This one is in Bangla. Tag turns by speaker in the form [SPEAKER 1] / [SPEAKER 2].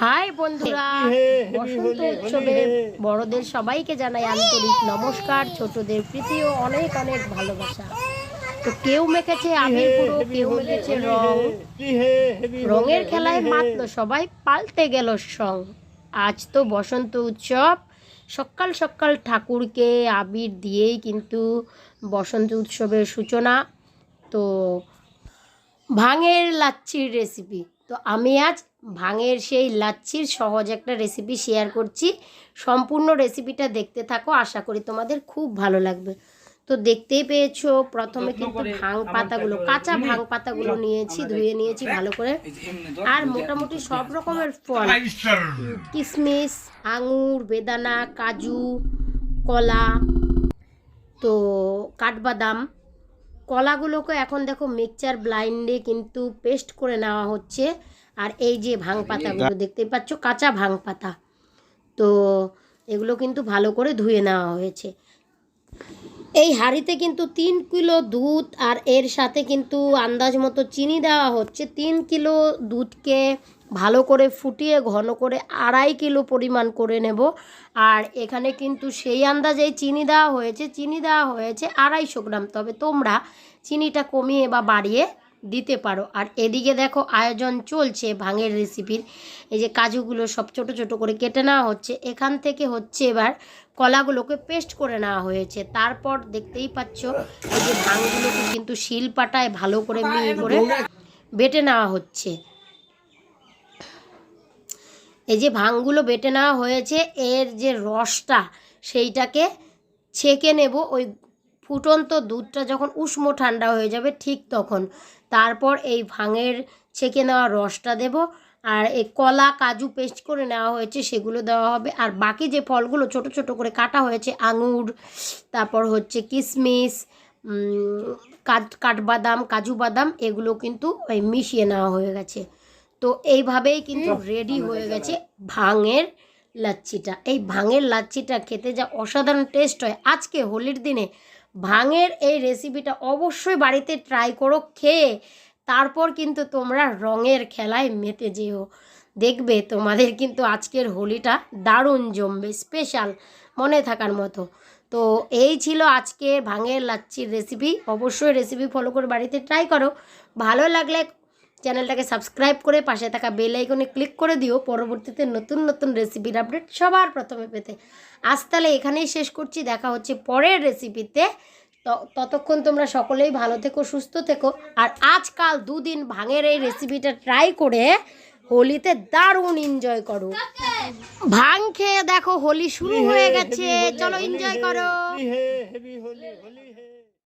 [SPEAKER 1] হাই বন্ধুরা বসন্ত উৎসবে বড়দের সবাইকে জানাই আন্তরিক নমস্কার ছোটদের প্রীতিও অনেক অনেক ভালোবাসা। তো কেউ মেখেছে আবির পুরো কেউ মেখেছে রং। রঙের খেলায় মাত্র সবাই পাল্টে গেল সং। আজ তো বসন্ত উৎসব। সকাল সকাল ঠাকুরকে আবির দিয়েই কিন্তু বসন্ত উৎসবের সূচনা। তো ভাঙের লাচ্ছির রেসিপি তো আমি আজ ভাঙের সেই লাচ্ছির সহজ একটা রেসিপি শেয়ার করছি। সম্পূর্ণ রেসিপিটা দেখতে থাকো আশা করি তোমাদের খুব ভালো লাগবে। তো দেখতেই পেয়েছ প্রথমে কিন্তু ভাং পাতাগুলো কাঁচা ভাং পাতাগুলো নিয়েছি ধুয়ে নিয়েছি ভালো করে। আর মোটামুটি সব রকমের ফল। কিশমিশ আঙুর বেদানা কাজু কলা তো কাঠবাদাম কলাগুলোকে এখন দেখো মিক্সচার ব্লাইন্ডে কিন্তু পেস্ট করে নেওয়া হচ্ছে। আর এই যে ভাং পাতাগুলো দেখতেই পাচ্ছ কাঁচা ভাং পাতা। তো এগুলো কিন্তু ভালো করে ধুয়ে নেওয়া হয়েছে। এই হাঁড়িতে কিন্তু তিন কিলো দুধ আর এর সাথে কিন্তু আন্দাজ মতো চিনি দেওয়া হচ্ছে। তিন কিলো দুধকে ভালো করে ফুটিয়ে, ঘন করে আড়াই কিলো পরিমাণ করে নেব। আর এখানে কিন্তু সেই আন্দাজেই চিনি দেওয়া হয়েছে। চিনি দেওয়া হয়েছে আড়াইশো গ্রাম। তবে তোমরা চিনিটা কমিয়ে বা বাড়িয়ে দিতে পারো। আর এদিকে দেখো আয়োজন চলছে ভাঙের রেসিপির এই যে কাজুগুলো সব ছোট ছোট করে কেটে নেওয়া হচ্ছে। এখান থেকে হচ্ছে এবার কলাগুলোকে পেস্ট করে নেওয়া হয়েছে। তারপর দেখতেই পাচ্ছ, এই যে ভাঙগুলোকে কিন্তু শিল পাটায় ভালো করে মিহি করে বেটে নেওয়া হচ্ছে। এই যে ভাঙগুলো বেটে নেওয়া হয়েছে, এর যে রসটা সেইটাকে ছেঁকে নেব ওই ফুটন্ত দুধটা যখন উষ্ণ ঠান্ডা হয়ে যাবে ঠিক তখন। তারপর এই ভাঙের ছেঁকে নেওয়া রসটা দেব আর এই কলা কাজু পেস্ট করে নেওয়া হয়েছে সেগুলো দেওয়া হবে। আর বাকি যে ফলগুলো ছোট ছোট করে কাটা হয়েছে আঙুর তারপর হচ্ছে কিশমিশ কাঠ কাঠবাদাম কাজু বাদাম এগুলো কিন্তু ওই মিশিয়ে নেওয়া হয়ে গেছে। তো এইভাবেই কিন্তু রেডি হয়ে গেছে। ভাঙের লাচ্ছিটা। এই ভাঙের লাচ্ছিটা খেতে যা অসাধারণ টেস্ট হয়। আজকে হোলির দিনে ভাঙের এই রেসিপিটা অবশ্যই বাড়িতে ট্রাই করো, খেয়ে তারপর কিন্তু তোমরা রঙের খেলায় মেতে যেও। দেখবে তোমাদের কিন্তু আজকের হোলিটা দারুণ জমবে স্পেশাল মনে থাকার মতো। তো এই ছিল আজকের ভাঙের লাচ্ছির রেসিপি অবশ্যই রেসিপি ফলো করে বাড়িতে ট্রাই করো। ভালো লাগলে চ্যানেলটাকে সাবস্ক্রাইব করে পাশে থাকা বেল আইকনে ক্লিক করে দিও। পরবর্তীতে নতুন নতুন রেসিপির আপডেট সবার প্রথমে পেতে। আজ তাহলে এখানেই শেষ করছি। দেখা হচ্ছে পরের রেসিপিতে। ততক্ষণ তোমরা সকলেই ভালো থেকো, সুস্থ থেকো। আর আজকাল দুদিন ভাঙের এই রেসিপিটা ট্রাই করে হোলিতে দারুণ এনজয় করো। ভাং খেয়ে দেখো হোলি শুরু হয়ে গেছে। চলো এনজয় করো।